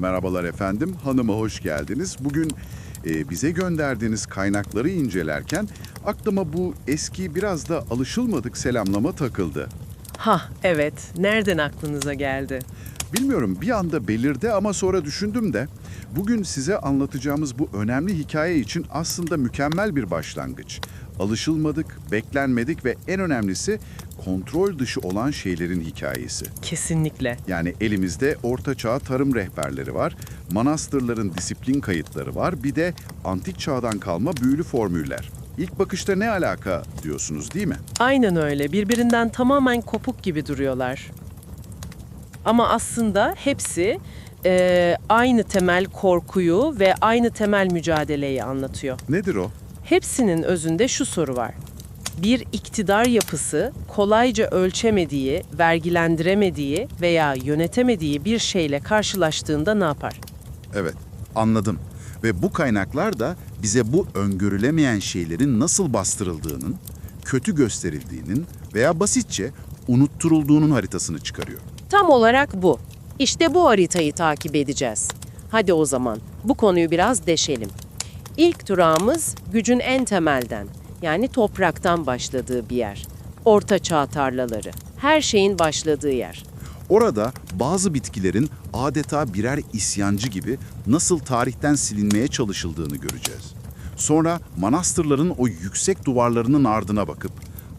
Merhabalar efendim, hanıma hoş geldiniz. Bugün e, bize gönderdiğiniz kaynakları incelerken aklıma bu eski biraz da alışılmadık selamlama takıldı. Ha evet, nereden aklınıza geldi? Bilmiyorum bir anda belirdi ama sonra düşündüm de bugün size anlatacağımız bu önemli hikaye için aslında mükemmel bir başlangıç. Alışılmadık, beklenmedik ve en önemlisi kontrol dışı olan şeylerin hikayesi. Kesinlikle. Yani elimizde orta çağ tarım rehberleri var, manastırların disiplin kayıtları var, bir de antik çağdan kalma büyülü formüller. İlk bakışta ne alaka diyorsunuz değil mi? Aynen öyle, birbirinden tamamen kopuk gibi duruyorlar. Ama aslında hepsi eee, aynı temel korkuyu ve aynı temel mücadeleyi anlatıyor. Nedir o? Hepsinin özünde şu soru var. Bir iktidar yapısı kolayca ölçemediği, vergilendiremediği veya yönetemediği bir şeyle karşılaştığında ne yapar? Evet, anladım. Ve bu kaynaklar da bize bu öngörülemeyen şeylerin nasıl bastırıldığının, kötü gösterildiğinin veya basitçe unutturulduğunun haritasını çıkarıyor. Tam olarak bu. İşte bu haritayı takip edeceğiz. Hadi o zaman bu konuyu biraz deşelim. İlk durağımız gücün en temelden, yani topraktan başladığı bir yer. Orta çağ tarlaları. Her şeyin başladığı yer. Orada bazı bitkilerin adeta birer isyancı gibi nasıl tarihten silinmeye çalışıldığını göreceğiz. Sonra manastırların o yüksek duvarlarının ardına bakıp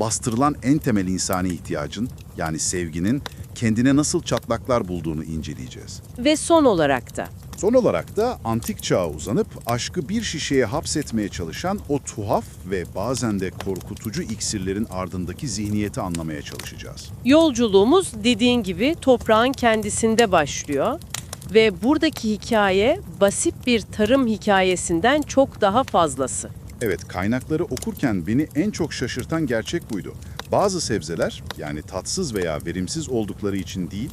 bastırılan en temel insani ihtiyacın yani sevginin kendine nasıl çatlaklar bulduğunu inceleyeceğiz. Ve son olarak da Son olarak da antik çağa uzanıp aşkı bir şişeye hapsetmeye çalışan o tuhaf ve bazen de korkutucu iksirlerin ardındaki zihniyeti anlamaya çalışacağız. Yolculuğumuz dediğin gibi toprağın kendisinde başlıyor ve buradaki hikaye basit bir tarım hikayesinden çok daha fazlası. Evet, kaynakları okurken beni en çok şaşırtan gerçek buydu. Bazı sebzeler, yani tatsız veya verimsiz oldukları için değil,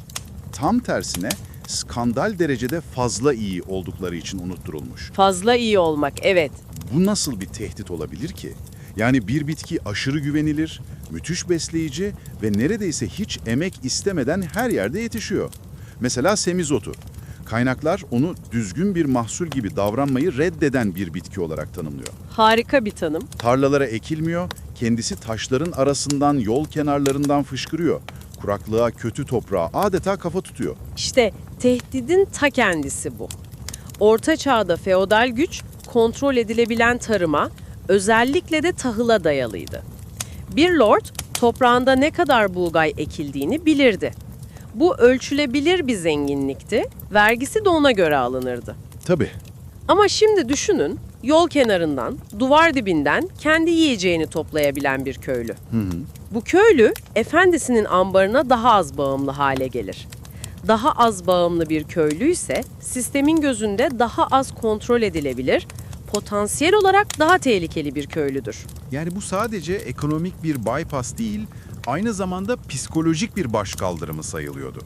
tam tersine skandal derecede fazla iyi oldukları için unutturulmuş. Fazla iyi olmak, evet. Bu nasıl bir tehdit olabilir ki? Yani bir bitki aşırı güvenilir, müthiş besleyici ve neredeyse hiç emek istemeden her yerde yetişiyor. Mesela semizotu. Kaynaklar onu düzgün bir mahsul gibi davranmayı reddeden bir bitki olarak tanımlıyor. Harika bir tanım. Tarlalara ekilmiyor, kendisi taşların arasından, yol kenarlarından fışkırıyor. Kuraklığa, kötü toprağa adeta kafa tutuyor. İşte tehdidin ta kendisi bu. Orta çağda feodal güç kontrol edilebilen tarıma, özellikle de tahıla dayalıydı. Bir lord toprağında ne kadar buğday ekildiğini bilirdi. Bu ölçülebilir bir zenginlikti, vergisi de ona göre alınırdı. Tabii, Ama şimdi düşünün, yol kenarından, duvar dibinden kendi yiyeceğini toplayabilen bir köylü. Bu köylü, efendisinin ambarına daha az bağımlı hale gelir. Daha az bağımlı bir köylü ise sistemin gözünde daha az kontrol edilebilir, potansiyel olarak daha tehlikeli bir köylüdür. Yani bu sadece ekonomik bir bypass değil, aynı zamanda psikolojik bir başkaldırımı sayılıyordu.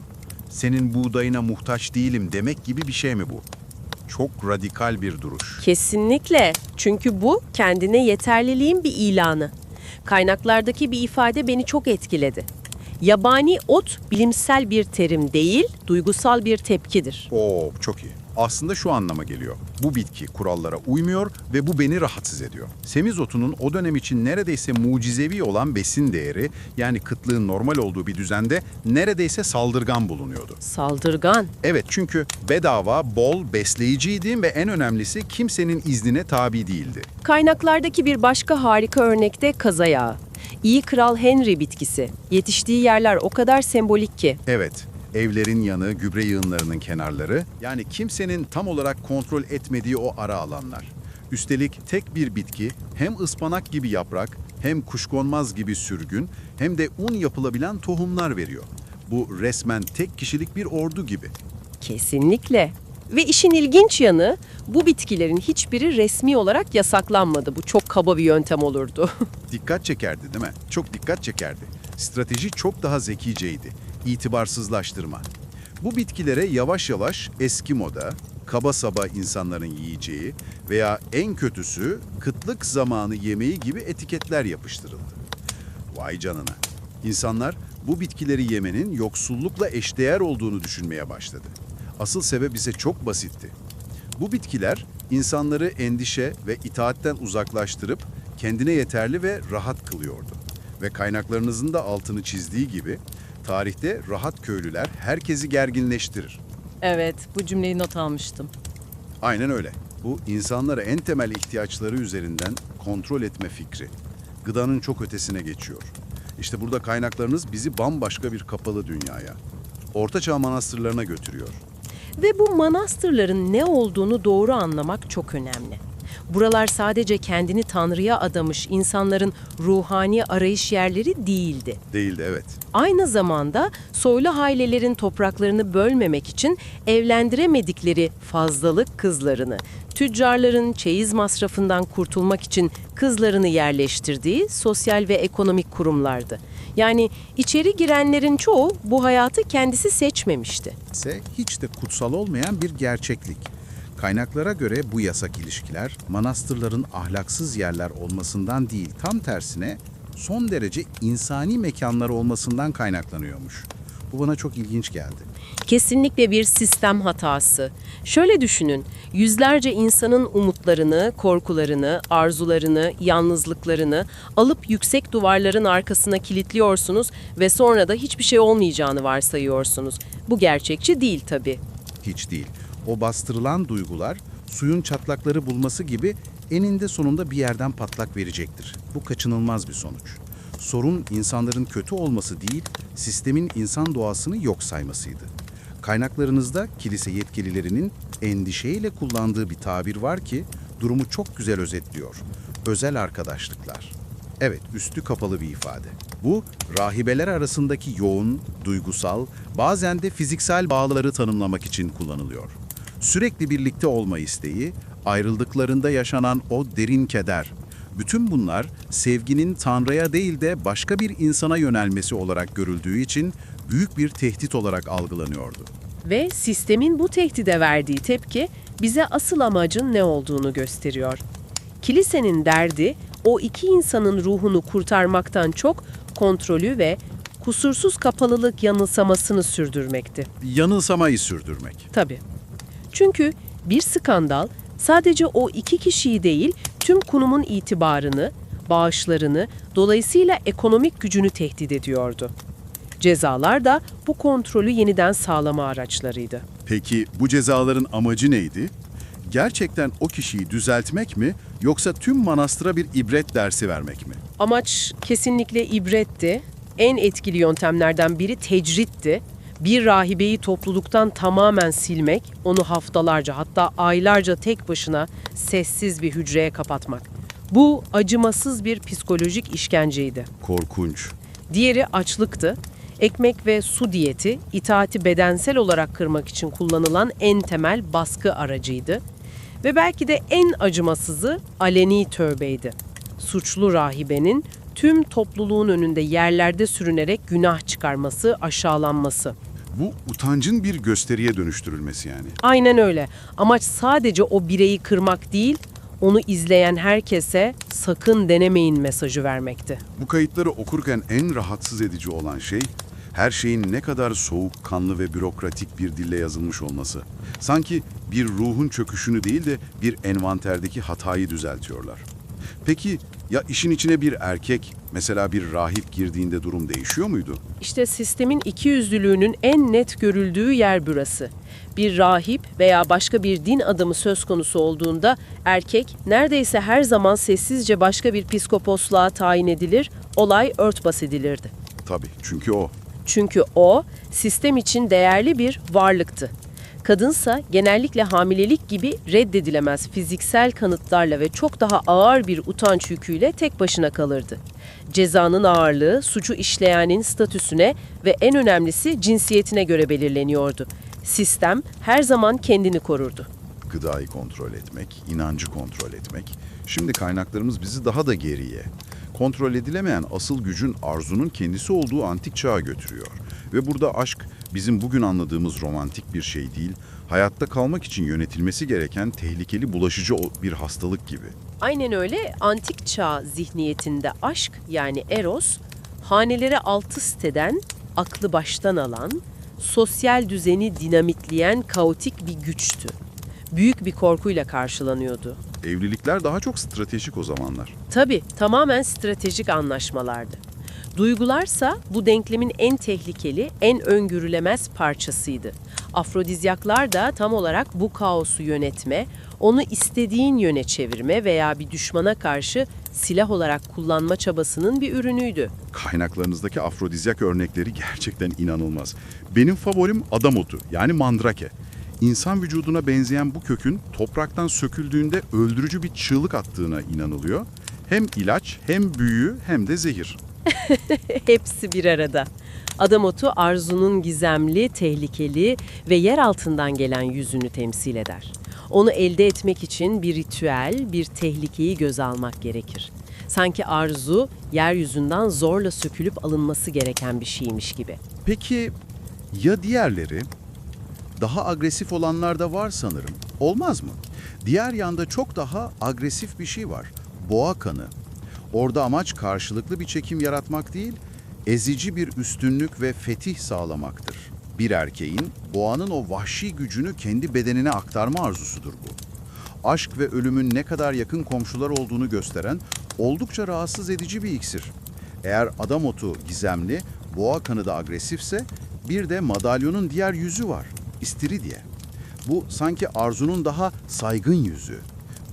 Senin buğdayına muhtaç değilim demek gibi bir şey mi bu? Çok radikal bir duruş. Kesinlikle. Çünkü bu kendine yeterliliğin bir ilanı. Kaynaklardaki bir ifade beni çok etkiledi. Yabani ot bilimsel bir terim değil, duygusal bir tepkidir. Oo, çok iyi. Aslında şu anlama geliyor. Bu bitki kurallara uymuyor ve bu beni rahatsız ediyor. Semizotunun o dönem için neredeyse mucizevi olan besin değeri, yani kıtlığın normal olduğu bir düzende neredeyse saldırgan bulunuyordu. Saldırgan. Evet çünkü bedava, bol, besleyiciydi ve en önemlisi kimsenin iznine tabi değildi. Kaynaklardaki bir başka harika örnekte kaza yağı. İyi Kral Henry bitkisi. Yetiştiği yerler o kadar sembolik ki. Evet, evlerin yanı, gübre yığınlarının kenarları, yani kimsenin tam olarak kontrol etmediği o ara alanlar. Üstelik tek bir bitki hem ıspanak gibi yaprak, hem kuşkonmaz gibi sürgün, hem de un yapılabilen tohumlar veriyor. Bu resmen tek kişilik bir ordu gibi. Kesinlikle. Ve işin ilginç yanı bu bitkilerin hiçbiri resmi olarak yasaklanmadı. Bu çok kaba bir yöntem olurdu. Dikkat çekerdi değil mi? Çok dikkat çekerdi. Strateji çok daha zekiceydi. İtibarsızlaştırma. Bu bitkilere yavaş yavaş eski moda, kaba saba insanların yiyeceği veya en kötüsü kıtlık zamanı yemeği gibi etiketler yapıştırıldı. Vay canına. İnsanlar bu bitkileri yemenin yoksullukla eşdeğer olduğunu düşünmeye başladı. Asıl sebep ise çok basitti. Bu bitkiler insanları endişe ve itaatten uzaklaştırıp kendine yeterli ve rahat kılıyordu. Ve kaynaklarınızın da altını çizdiği gibi tarihte rahat köylüler herkesi gerginleştirir. Evet, bu cümleyi not almıştım. Aynen öyle. Bu insanlara en temel ihtiyaçları üzerinden kontrol etme fikri. Gıdanın çok ötesine geçiyor. İşte burada kaynaklarınız bizi bambaşka bir kapalı dünyaya, Ortaçağ manastırlarına götürüyor. Ve bu manastırların ne olduğunu doğru anlamak çok önemli. Buralar sadece kendini Tanrı'ya adamış insanların ruhani arayış yerleri değildi. Değildi evet. Aynı zamanda soylu ailelerin topraklarını bölmemek için evlendiremedikleri fazlalık kızlarını, tüccarların çeyiz masrafından kurtulmak için kızlarını yerleştirdiği sosyal ve ekonomik kurumlardı. Yani içeri girenlerin çoğu bu hayatı kendisi seçmemişti. ise hiç de kutsal olmayan bir gerçeklik. Kaynaklara göre bu yasak ilişkiler manastırların ahlaksız yerler olmasından değil, tam tersine son derece insani mekanlar olmasından kaynaklanıyormuş. Bu bana çok ilginç geldi. Kesinlikle bir sistem hatası. Şöyle düşünün, yüzlerce insanın umutlarını, korkularını, arzularını, yalnızlıklarını alıp yüksek duvarların arkasına kilitliyorsunuz ve sonra da hiçbir şey olmayacağını varsayıyorsunuz. Bu gerçekçi değil tabii. Hiç değil. O bastırılan duygular suyun çatlakları bulması gibi eninde sonunda bir yerden patlak verecektir. Bu kaçınılmaz bir sonuç. Sorun insanların kötü olması değil, sistemin insan doğasını yok saymasıydı. Kaynaklarınızda kilise yetkililerinin endişeyle kullandığı bir tabir var ki durumu çok güzel özetliyor. Özel arkadaşlıklar. Evet, üstü kapalı bir ifade. Bu, rahibeler arasındaki yoğun, duygusal, bazen de fiziksel bağları tanımlamak için kullanılıyor. Sürekli birlikte olma isteği, ayrıldıklarında yaşanan o derin keder. Bütün bunlar sevginin Tanrı'ya değil de başka bir insana yönelmesi olarak görüldüğü için büyük bir tehdit olarak algılanıyordu. Ve sistemin bu tehdide verdiği tepki bize asıl amacın ne olduğunu gösteriyor. Kilisenin derdi o iki insanın ruhunu kurtarmaktan çok kontrolü ve kusursuz kapalılık yanılsamasını sürdürmekti. Yanılsamayı sürdürmek. Tabii. Çünkü bir skandal sadece o iki kişiyi değil, tüm kunumun itibarını, bağışlarını, dolayısıyla ekonomik gücünü tehdit ediyordu. Cezalar da bu kontrolü yeniden sağlama araçlarıydı. Peki bu cezaların amacı neydi? Gerçekten o kişiyi düzeltmek mi yoksa tüm manastıra bir ibret dersi vermek mi? Amaç kesinlikle ibretti. En etkili yöntemlerden biri tecritti. Bir rahibeyi topluluktan tamamen silmek, onu haftalarca hatta aylarca tek başına sessiz bir hücreye kapatmak. Bu acımasız bir psikolojik işkenceydi. Korkunç. Diğeri açlıktı. Ekmek ve su diyeti, itaati bedensel olarak kırmak için kullanılan en temel baskı aracıydı. Ve belki de en acımasızı aleni tövbeydi. Suçlu rahibenin tüm topluluğun önünde yerlerde sürünerek günah çıkarması, aşağılanması. Bu utancın bir gösteriye dönüştürülmesi yani. Aynen öyle. Amaç sadece o bireyi kırmak değil, onu izleyen herkese sakın denemeyin mesajı vermekti. Bu kayıtları okurken en rahatsız edici olan şey her şeyin ne kadar soğukkanlı ve bürokratik bir dille yazılmış olması. Sanki bir ruhun çöküşünü değil de bir envanterdeki hatayı düzeltiyorlar. Peki ya işin içine bir erkek, mesela bir rahip girdiğinde durum değişiyor muydu? İşte sistemin ikiyüzlülüğünün en net görüldüğü yer burası. Bir rahip veya başka bir din adamı söz konusu olduğunda erkek neredeyse her zaman sessizce başka bir piskoposluğa tayin edilir, olay örtbas edilirdi. Tabii çünkü o. Çünkü o sistem için değerli bir varlıktı. Kadınsa genellikle hamilelik gibi reddedilemez fiziksel kanıtlarla ve çok daha ağır bir utanç yüküyle tek başına kalırdı. Cezanın ağırlığı suçu işleyenin statüsüne ve en önemlisi cinsiyetine göre belirleniyordu. Sistem her zaman kendini korurdu. Gıdayı kontrol etmek, inancı kontrol etmek. Şimdi kaynaklarımız bizi daha da geriye. Kontrol edilemeyen asıl gücün arzunun kendisi olduğu antik çağa götürüyor. Ve burada aşk bizim bugün anladığımız romantik bir şey değil, hayatta kalmak için yönetilmesi gereken tehlikeli bulaşıcı bir hastalık gibi. Aynen öyle antik çağ zihniyetinde aşk yani eros, haneleri altı siteden, aklı baştan alan, sosyal düzeni dinamitleyen kaotik bir güçtü. Büyük bir korkuyla karşılanıyordu. Evlilikler daha çok stratejik o zamanlar. Tabii tamamen stratejik anlaşmalardı. Duygularsa bu denklemin en tehlikeli, en öngörülemez parçasıydı. Afrodizyaklar da tam olarak bu kaosu yönetme, onu istediğin yöne çevirme veya bir düşmana karşı silah olarak kullanma çabasının bir ürünüydü. Kaynaklarınızdaki afrodizyak örnekleri gerçekten inanılmaz. Benim favorim adam otu yani mandrake. İnsan vücuduna benzeyen bu kökün topraktan söküldüğünde öldürücü bir çığlık attığına inanılıyor. Hem ilaç hem büyü hem de zehir. Hepsi bir arada. Adamotu arzunun gizemli, tehlikeli ve yer altından gelen yüzünü temsil eder. Onu elde etmek için bir ritüel, bir tehlikeyi göze almak gerekir. Sanki arzu, yeryüzünden zorla sökülüp alınması gereken bir şeymiş gibi. Peki ya diğerleri? Daha agresif olanlar da var sanırım. Olmaz mı? Diğer yanda çok daha agresif bir şey var. Boğa kanı. Orada amaç karşılıklı bir çekim yaratmak değil, ezici bir üstünlük ve fetih sağlamaktır. Bir erkeğin boğanın o vahşi gücünü kendi bedenine aktarma arzusudur bu. Aşk ve ölümün ne kadar yakın komşular olduğunu gösteren oldukça rahatsız edici bir iksir. Eğer adam otu gizemli, boğa kanı da agresifse bir de madalyonun diğer yüzü var, istiridye. Bu sanki arzunun daha saygın yüzü.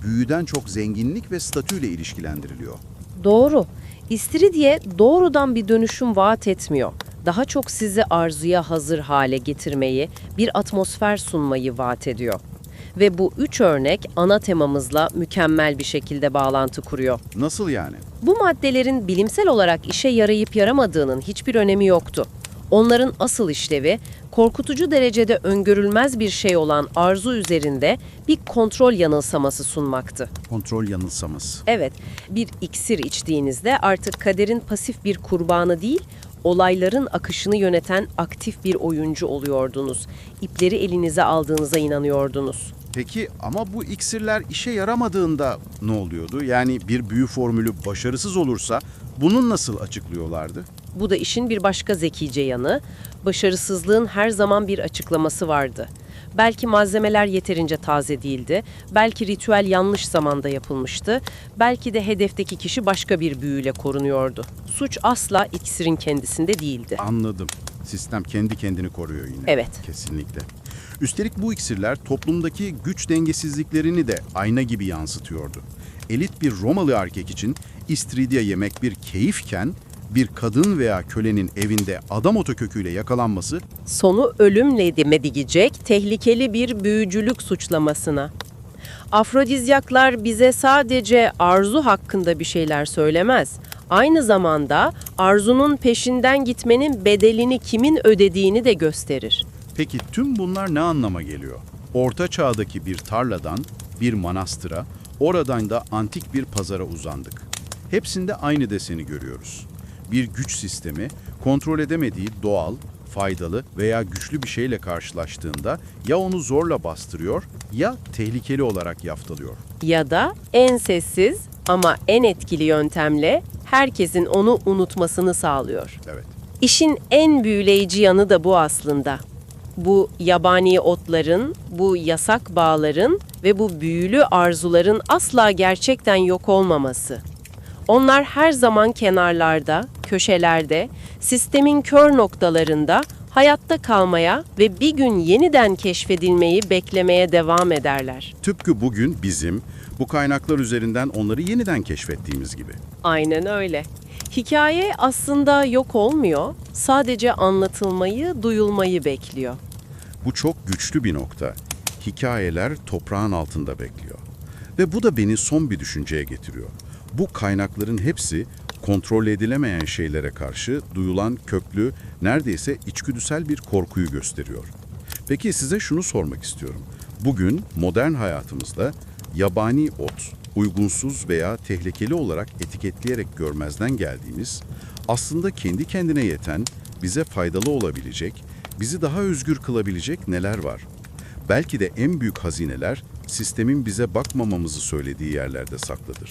Büyüden çok zenginlik ve statüyle ilişkilendiriliyor. Doğru. İstiridye doğrudan bir dönüşüm vaat etmiyor. Daha çok sizi arzuya hazır hale getirmeyi, bir atmosfer sunmayı vaat ediyor. Ve bu üç örnek ana temamızla mükemmel bir şekilde bağlantı kuruyor. Nasıl yani? Bu maddelerin bilimsel olarak işe yarayıp yaramadığının hiçbir önemi yoktu. Onların asıl işlevi korkutucu derecede öngörülmez bir şey olan arzu üzerinde bir kontrol yanılsaması sunmaktı. Kontrol yanılsaması. Evet, bir iksir içtiğinizde artık kaderin pasif bir kurbanı değil, olayların akışını yöneten aktif bir oyuncu oluyordunuz. İpleri elinize aldığınıza inanıyordunuz. Peki ama bu iksirler işe yaramadığında ne oluyordu? Yani bir büyü formülü başarısız olursa bunu nasıl açıklıyorlardı? Bu da işin bir başka zekice yanı. Başarısızlığın her zaman bir açıklaması vardı. Belki malzemeler yeterince taze değildi, belki ritüel yanlış zamanda yapılmıştı, belki de hedefteki kişi başka bir büyüyle korunuyordu. Suç asla iksirin kendisinde değildi. Anladım. Sistem kendi kendini koruyor yine. Evet. Kesinlikle. Üstelik bu iksirler toplumdaki güç dengesizliklerini de ayna gibi yansıtıyordu. Elit bir Romalı erkek için istiridye yemek bir keyifken bir kadın veya kölenin evinde adam otu köküyle yakalanması Sonu ölümle demedicek tehlikeli bir büyücülük suçlamasına. Afrodizyaklar bize sadece arzu hakkında bir şeyler söylemez. Aynı zamanda arzunun peşinden gitmenin bedelini kimin ödediğini de gösterir. Peki tüm bunlar ne anlama geliyor? Orta çağdaki bir tarladan bir manastıra, oradan da antik bir pazara uzandık. Hepsinde aynı deseni görüyoruz. Bir güç sistemi kontrol edemediği doğal, faydalı veya güçlü bir şeyle karşılaştığında ya onu zorla bastırıyor ya tehlikeli olarak yaftalıyor. Ya da en sessiz ama en etkili yöntemle herkesin onu unutmasını sağlıyor. Evet. İşin en büyüleyici yanı da bu aslında. Bu yabani otların, bu yasak bağların ve bu büyülü arzuların asla gerçekten yok olmaması. Onlar her zaman kenarlarda, köşelerde, sistemin kör noktalarında hayatta kalmaya ve bir gün yeniden keşfedilmeyi beklemeye devam ederler. Tıpkı bugün bizim bu kaynaklar üzerinden onları yeniden keşfettiğimiz gibi. Aynen öyle. Hikaye aslında yok olmuyor, sadece anlatılmayı, duyulmayı bekliyor. Bu çok güçlü bir nokta. Hikayeler toprağın altında bekliyor. Ve bu da beni son bir düşünceye getiriyor. Bu kaynakların hepsi kontrol edilemeyen şeylere karşı duyulan köklü, neredeyse içgüdüsel bir korkuyu gösteriyor. Peki size şunu sormak istiyorum. Bugün modern hayatımızda yabani ot, uygunsuz veya tehlikeli olarak etiketleyerek görmezden geldiğimiz, aslında kendi kendine yeten, bize faydalı olabilecek, bizi daha özgür kılabilecek neler var? Belki de en büyük hazineler sistemin bize bakmamamızı söylediği yerlerde saklıdır.